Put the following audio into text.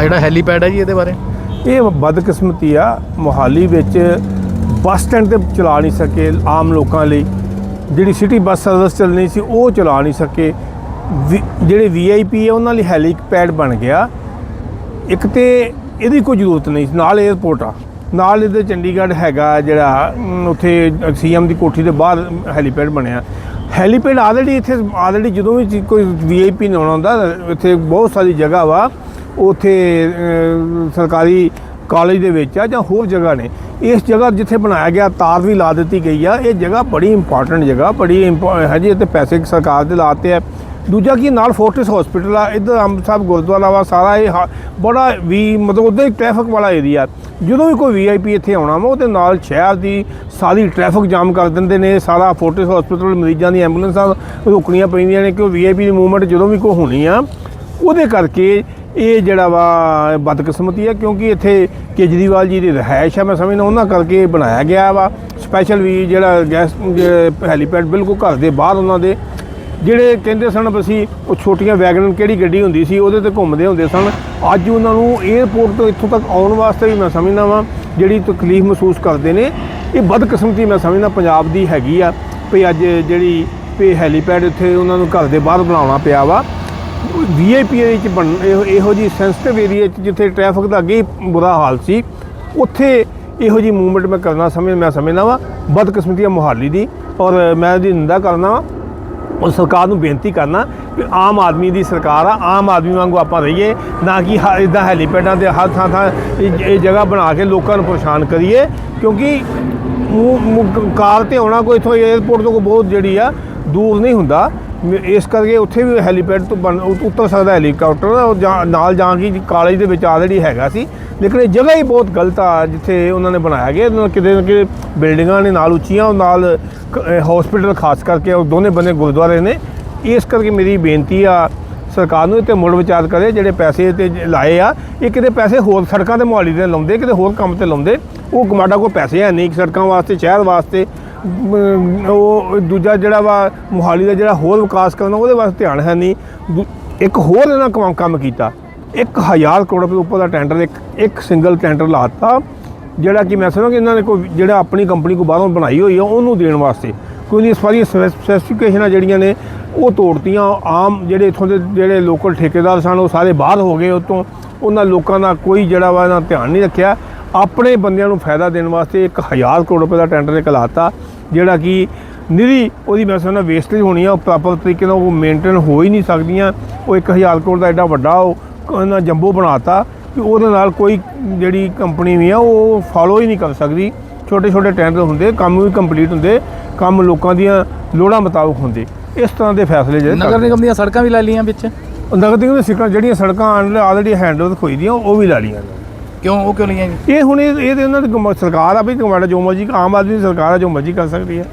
ਆ ਜਿਹੜਾ ਹੈਲੀਪੈਡ ਹੈ ਜੀ ਇਹਦੇ ਬਾਰੇ? ਇਹ ਬਦਕਿਸਮਤੀ ਆ। ਮੋਹਾਲੀ ਵਿੱਚ ਬੱਸ ਸਟੈਂਡ ਤੇ ਚਲਾ ਨਹੀਂ ਸਕੇ ਆਮ ਲੋਕਾਂ ਲਈ। ਜਿਹੜੀ ਸਿਟੀ ਬੱਸ ਸਰਵਿਸ ਚੱਲਣੀ ਸੀ ਉਹ ਚਲਾ ਨਹੀਂ ਸਕੇ। ਵੀ- ਜਿਹੜੇ ਵੀਆਈਪੀ ਆ ਉਹਨਾਂ ਲਈ ਹੈਲੀਪੈਡ ਬਣ ਗਿਆ। ਇੱਕ ਤੇ ਇਹਦੀ ਕੋਈ ਜ਼ਰੂਰਤ ਨਹੀਂ ਸੀ, ਨਾਲ 에ਅਰਪੋਰਟ ਆ। ਨਾਲ ਇਹਦੇ ਚੰਡੀਗੜ੍ਹ ਹੈਗਾ ਜਿਹੜਾ ਅਮ, ਉੱਥੇ ਸੀਐਮ ਦੀ ਕੋਠੀ ਦੇ ਬਾਹਰ ਹੈਲੀਪੈਡ ਬਣਿਆ। ਹੈਲੀਪੈਡ ਆਲਰੇਡੀ ਇੱਥੇ ਆਲਰੇਡੀ ਜਦੋਂ ਵੀ ਚੀ- ਕੋਈ ਵੀਆਈਪੀ ਨੇ ਆਉਣਾ ਹੁੰਦਾ ਇੱਥੇ ਬਹੁਤ ਸਾਰੀ ਜਗ੍ਹਾ ਵਾ। ਉੱਥੇ ਸਰਕਾਰੀ ਕਾਲਜ ਦੇ ਵਿੱਚ ਆ ਜਾਂ ਹੋਰ ਜਗ੍ਹਾ ਨੇ, ਇਸ ਜਗ੍ਹਾ ਜਿੱਥੇ ਬਣਾਇਆ ਗਿਆ ਤਾਰ ਵੀ ਲਾ ਦਿੱਤੀ ਗਈ ਆ, ਇਹ ਜਗ੍ਹਾ ਬੜੀ ਇੰਪੋਰਟੈਂਟ ਜਗ੍ਹਾ, ਬੜੀ ਇੰਪੋ- ਹੈ ਜੀ, ਇੱਥੇ ਪੈਸੇ ਸਰਕਾਰ ਦੇ ਲਾਤੇ ਆ। ਦੂਜਾ ਕੀ, ਨਾਲ ਫੋਰਟਿਸ ਹਸਪੀਟਲ ਆ, ਇੱਧਰ ਅੰਬ ਸਾਹਿਬ ਗੁਰਦੁਆਰਾ ਵਾ, ਸਾਰਾ ਇਹ ਹਾ- ਬੜਾ ਵੀ ਮਤਲਬ ਉਦਾਂ ਹੀ ਟ੍ਰੈਫਿਕ ਵਾਲਾ ਏਰੀਆ ਜਦੋਂ ਵੀ ਕੋਈ ਵੀਆਈਪੀ ਇੱਥੇ ਆਉਣਾ ਵਾ, ਉਹਦੇ ਨਾਲ ਸ਼ਹਿਰ ਦੀ ਸਾਰੀ ਟ੍ਰੈਫਿਕ ਜਾਮ ਕਰ ਦਿੰਦੇ ਨੇ, ਸਾਰਾ ਫੋਰਟਿਸ ਹਸਪੀਟਲ ਮਰੀਜ਼ਾਂ ਦੀ ਐਂਬੂਲੈਂਸਾਂ ਰੁਕਣੀਆਂ ਪੈਂਦੀਆਂ ਨੇ ਕਿ ਵੀਆਈਪੀ ਦੀ ਮੂਵਮੈਂਟ ਜਦੋਂ ਵੀ ਕੋਈ ਹੋਣੀ ਆ, ਉਹਦੇ ਕਰਕੇ ਇਹ ਜਿਹੜਾ ਵਾ ਬਦਕਿਸਮਤੀ ਹੈ ਕਿਉਂਕਿ ਇੱਥੇ ਕੇਜਰੀਵਾਲ ਜੀ ਦੀ ਰਿਹਾਇਸ਼ ਹੈ ਮੈਂ ਸਮਝਦਾ ਉਹਨਾਂ ਕਰਕੇ ਬਣਾਇਆ ਗਿਆ ਵਾ। ਸਪੈਸ਼ਲ ਵੀ ਜਿਹੜਾ ਗੈਸ ਹੈਲੀਪੈਡ ਬਿਲਕੁਲ ਘਰ ਦੇ ਬਾਹਰ ਉਹਨਾਂ ਦੇ। ਜਿਹੜੇ ਕਹਿੰਦੇ ਸਨ ਵੀ ਅਸੀਂ, ਉਹ ਛੋਟੀਆਂ ਵੈਗਨ ਕਿਹੜੀ ਗੱਡੀ ਹੁੰਦੀ ਸੀ, ਉਹਦੇ ਤੇ ਘੁੰਮਦੇ ਹੁੰਦੇ ਸਨ। ਅੱਜ ਉਹਨਾਂ ਨੂੰ 에ਅਰਪੋਰਟ ਤੋਂ ਇੱਥੋਂ ਤੱਕ ਆਉਣ ਵਾਸਤੇ ਵੀ ਮੈਂ ਸਮਝਦਾ ਵਾਂ, ਜਿਹੜੀ ਤਕਲੀਫ ਮਹਿਸੂਸ ਕਰਦੇ ਨੇ, ਇਹ ਬਦਕਿਸਮਤੀ ਮੈਂ ਸਮਝਦਾ ਪੰਜਾਬ ਦੀ ਹੈਗੀ ਆ। ਵੀ ਅੱਜ ਜਿਹੜੀ, ਵੀ ਹੈਲੀਪੈਡ ਇੱਥੇ ਉਹਨਾਂ ਨੂੰ ਘਰ ਦੇ ਬਾਹਰ ਬਣਾਉਣਾ ਪਿਆ ਵਾ। ਵੀਆਈਪੀ ਏਰੀਆ ਚ ਬਣ ਇਹੋ ਇਹੋ ਜੀ ਸੈਂਸਿਟਿਵ ਏਰੀਆ ਚ ਜਿੱਥੇ ਟ੍ਰੈਫਿਕ ਦਾ ਅੱਗੇ ਹੀ ਬੁਰਾ ਹਾਲ ਸੀ, ਉੱਥੇ ਇਹੋ ਜੀ ਮੂਵਮੈਂਟ ਮੈਂ ਕਰਨਾ ਸਮਝ ਮੈਂ ਸਮਝਦਾ ਵਾਂ, ਬਦਕਿਸਮਤੀ ਆ ਮੁਹਾਲੀ ਦੀ ਔਰ ਮੈਂ ਇਹਦੀ ਨਿੰਦਾ ਕਰਨਾ ਵਾਂ, ਔਰ ਸਰਕਾਰ ਨੂੰ ਬੇਨਤੀ ਕਰਨਾ ਕਿ ਆਮ ਆਦਮੀ ਦੀ ਸਰਕਾਰ ਆ, ਆਮ ਆਦਮੀ ਵਾਂਗੂ ਆਪਾਂ ਰਹੀਏ, ਨਾ ਕਿ ਇਦਾਂ ਹੈਲੀਪੈਡਾਂ ਦੇ ਹਰ ਥਾਂ ਥਾਂ ਇਹ ਜਗ੍ਹਾ ਬਣਾ ਕੇ ਲੋਕਾਂ ਨੂੰ ਪਰੇਸ਼ਾਨ ਕਰੀਏ, ਕਿਉਂਕਿ ਮੂੰਹ- ਕਾਰ ਤੇ ਆਉਣਾ ਕੋਈ ਇਥੋਂ 에ਅਰਪੋਰਟ ਤੋਂ ਬਹੁਤ ਜਿਹੜੀ ਆ, ਦੂਰ ਨਹੀਂ ਹੁੰਦਾ। ਇਸ ਕਰਕੇ ਉੱਥੇ ਵੀ ਹੈਲੀਪੈਡ ਤੋਂ ਬਣ, ਉ- ਉੱਤਰ ਸਕਦਾ ਹੈਲੀਕਾਪਟਰ ਜਾਂ- ਨਾਲ ਜਾਂ ਕਿ ਕਾਲਜ ਦੇ ਵਿੱਚ ਆਲਰੇਡੀ ਹੈਗਾ ਸੀ। ਲੇਕਿਨ ਇਹ ਜਗ੍ਹਾ ਹੀ ਬਹੁਤ ਗਲਤ ਆ, ਜਿੱਥੇ ਉਹਨਾਂ ਨੇ ਬਣਾਇਆ ਗਿਆ। ਕਿਤੇ ਨਾ ਕਿਤੇ ਬਿਲਡਿੰਗਾਂ ਨੇ ਨਾਲ ਉੱਚੀਆਂ, ਉਹ ਨਾਲ ਹਸਪੀਟਲ ਖਾਸ ਕਰਕੇ, ਉਹ ਦੋਨੇ ਬੰਨੇ ਗੁਰਦੁਆਰੇ ਨੇ। ਇਸ ਕਰਕੇ ਮੇਰੀ ਬੇਨਤੀ ਆ, ਸਰਕਾਰ ਨੂੰ ਇਹ ਤੇ ਮੁੜ ਵਿਚਾਰ ਕਰੇ, ਜਿਹੜੇ ਪੈਸੇ ਤੇ ਲਾਏ ਆ। ਇਹ ਕਿਤੇ ਪੈਸੇ ਹੋਰ ਸੜਕਾਂ ਤੇ ਮੁਹਾਲੀ ਦੇ ਲਾਉਂਦੇ, ਕਿਤੇ ਹੋਰ ਕੰਮ ਤੇ ਲਾਉਂਦੇ, ਉਹ ਕਮਾਡਾ ਕੋਲ ਪੈਸੇ ਹੈ ਨਹੀਂ, ਸੜਕਾਂ ਵਾਸਤੇ, ਸ਼ਹਿਰ ਵਾਸਤੇ। ਮ, ਉਹ ਦੂਜਾ ਜਿਹੜਾ ਵਾ ਮੁਹਾਲੀ ਦਾ ਜਿਹੜਾ ਹੋਰ ਵਿਕਾਸ ਕਰਨਾ ਉਹਦੇ ਵਾਸਤੇ ਧਿਆਨ ਹੈ ਨਹੀਂ। ਦੂ- ਇੱਕ ਹੋਰ ਇਹਨਾਂ ਕੰਮ ਕੰਮ ਕੀਤਾ। 1000 ਕਰੋੜ ਰੁਪਏ ਉੱਪਰ ਦਾ ਟੈਂਡਰ ਇੱਕ ਇੱਕ ਸਿੰਗਲ ਟੈਂਡਰ ਲਾਤਾ ਜਿਹੜਾ ਕਿ ਮੈਂ ਸਮਝਦਾ ਕਿ ਇਹਨਾਂ ਨੇ ਕੋਈ ਜਿਹੜਾ ਆਪਣੀ ਕੰਪਨੀ ਕੋ ਬਾਹਰੋਂ ਬਣਾਈ ਹੋਈ ਆ ਉਹਨੂੰ ਦੇਣ ਵਾਸਤੇ। ਕੋਈ ਨਹੀਂ ਸਾਰੀਆਂ ਸਪੈਸੀਫਿਕੇਸ਼ਨਾਂ ਜਿਹੜੀਆਂ ਨੇ ਉਹ ਤੋੜਤੀਆਂ। ਆਮ ਜਿਹੜੇ ਇੱਥੋਂ ਦੇ ਜਿਹੜੇ ਲੋਕਲ ਠੇਕੇਦਾਰ ਸਨ ਉਹ ਸਾਰੇ ਬਾਹਰ ਹੋ ਗਏ ਉਤੋਂ ਉਹਨਾਂ ਲੋਕਾਂ ਦਾ ਕੋਈ ਜਿਹੜਾ ਵਾ ਇਹਨਾਂ ਧਿਆਨ ਨਹੀਂ ਰੱਖਿਆ। ਆਪਣੇ ਬੰਦਿਆਂ ਨੂੰ ਫਾਇਦਾ ਦੇਣ ਵਾਸਤੇ ਇੱਕ 1000 ਕਰੋੜ ਰੁਪਏ ਦਾ ਟੈਂਡਰ ਇੱਕ ਲਾਤਾ। ਜਿਹੜਾ ਕਿ ਨਿਰੀ ਉਹਦੀ ਮੈਂ ਸਮਝਦਾ ਵੇਸਟੇਜ ਹੋਣੀ ਆ ਉਹ ਪ੍ਰੋਪਰ ਤਰੀਕੇ ਨਾਲ ਉਹ ਮੇਨਟੇਨ ਹੋ ਹੀ ਨਹੀਂ ਸਕਦੀਆਂ। ਉਹ 1000 ਕਰੋੜ ਦਾ ਐਡਾ ਵੱਡਾ ਉਹ ਉਹਨਾਂ ਜੰਬੋ ਬਣਾਤਾ ਕਿ ਉਹਦੇ ਨਾਲ ਕੋਈ ਜਿਹੜੀ ਕੰਪਨੀ ਵੀ ਆ ਉਹ ਫਾਲੋ ਹੀ ਨਹੀਂ ਕਰ ਸਕਦੀ। ਛੋਟੇ ਛੋਟੇ ਟੈਂਡਰ ਹੁੰਦੇ ਕੰਮ ਵੀ ਕੰਪਲੀਟ ਹੁੰਦੇ ਕੰਮ ਲੋਕਾਂ ਦੀਆਂ ਲੋੜਾਂ ਮੁਤਾਬਕ ਹੁੰਦੇ। ਇਸ ਤਰ੍ਹਾਂ ਦੇ ਫੈਸਲੇ ਜਿਹੜੇ ਨਗਰ ਨਿਗਮ ਦੀਆਂ ਸੜਕਾਂ ਵੀ ਲੈ ਲਈਆਂ ਵਿੱਚ? ਨਗਰ ਨਿਗਮ ਦੀਆਂ ਸਿੱਕਾਂ ਜਿਹੜੀਆਂ ਸੜਕਾਂ ਆਲਰੇਡੀ ਹੈਂਡਓਵਰ ਹੋਈ ਦੀਆਂ ਉਹ ਵੀ ਲਾ ਲਈਆਂ ਨੇ। ਕਿਉਂ? ਉਹ ਕਿਉਂ ਲਈਆਂ ਜੀ? ਇਹ ਹੁਣ ਇਹ ਇਹ ਤੇ ਉਹਨਾਂ ਦੀ ਗਮ- ਸਰਕਾਰ ਆ ਵੀ ਕਮਾਂਡਾ ਜੋ ਮਰਜ਼ੀ ਆਮ ਆਦਮੀ ਦੀ ਸਰਕਾਰ ਆ ਜੋ ਮਰਜ਼ੀ ਕਰ ਸਕਦੀ ਹੈ